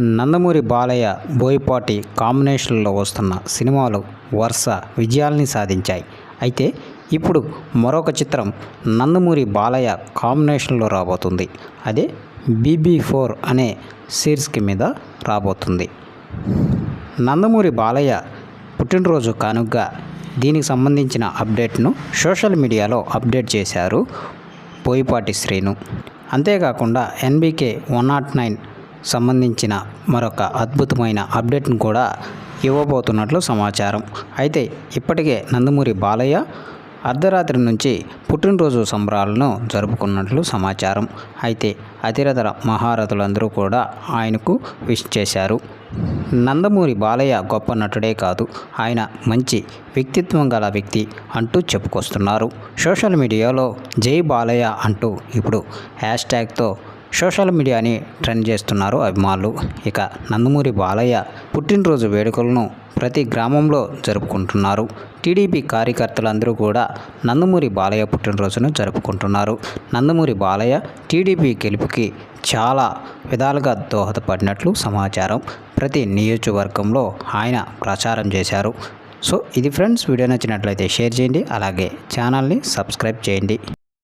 నందమూరి బాలయ్య బోయపాటి కాంబినేషన్లో వస్తున్న సినిమాలు వరుస విజయాల్ని సాధించాయి. అయితే ఇప్పుడు మరొక చిత్రం నందమూరి బాలయ్య కాంబినేషన్లో రాబోతుంది. అదే బీబీ ఫోర్ అనే సిరీస్కి మీద రాబోతుంది. నందమూరి బాలయ్య పుట్టినరోజు కానుగ్గా దీనికి సంబంధించిన అప్డేట్ను సోషల్ మీడియాలో అప్డేట్ చేశారు బోయపాటి శ్రీను. అంతేకాకుండా ఎన్బీకే వన్ నాట్ నైన్ సంబంధించిన మరొక అద్భుతమైన అప్డేట్ను కూడా ఇవ్వబోతున్నట్లు సమాచారం. అయితే ఇప్పటికే నందమూరి బాలయ్య అర్ధరాత్రి నుంచి పుట్టినరోజు సంబరాలను జరుపుకున్నట్లు సమాచారం. అయితే అతిరథర మహారథులందరూ కూడా ఆయనకు విష్ చేశారు. నందమూరి బాలయ్య గొప్ప నటుడే కాదు ఆయన మంచి వ్యక్తిత్వం గల వ్యక్తి అంటూ చెప్పుకొస్తున్నారు. సోషల్ మీడియాలో జై బాలయ్య అంటూ ఇప్పుడు హ్యాష్ ట్యాగ్తో సోషల్ మీడియాని ట్రెండ్ చేస్తున్నారు అభిమానులు. ఇక నందమూరి బాలయ్య పుట్టినరోజు వేడుకలను ప్రతి గ్రామంలో జరుపుకుంటున్నారు. టీడీపీ కార్యకర్తలందరూ కూడా నందమూరి బాలయ్య పుట్టినరోజును జరుపుకుంటున్నారు. నందమూరి బాలయ్య టీడీపీ గెలుపుకి చాలా విధాలుగా దోహదపడినట్లు సమాచారం ప్రతి నియోజకవర్గంలో ఆయన ప్రచారం చేశారు. సో ఇది ఫ్రెండ్స్ వీడియో నచ్చినట్లయితే షేర్ చేయండి. అలాగే ఛానల్ని సబ్స్క్రైబ్ చేయండి.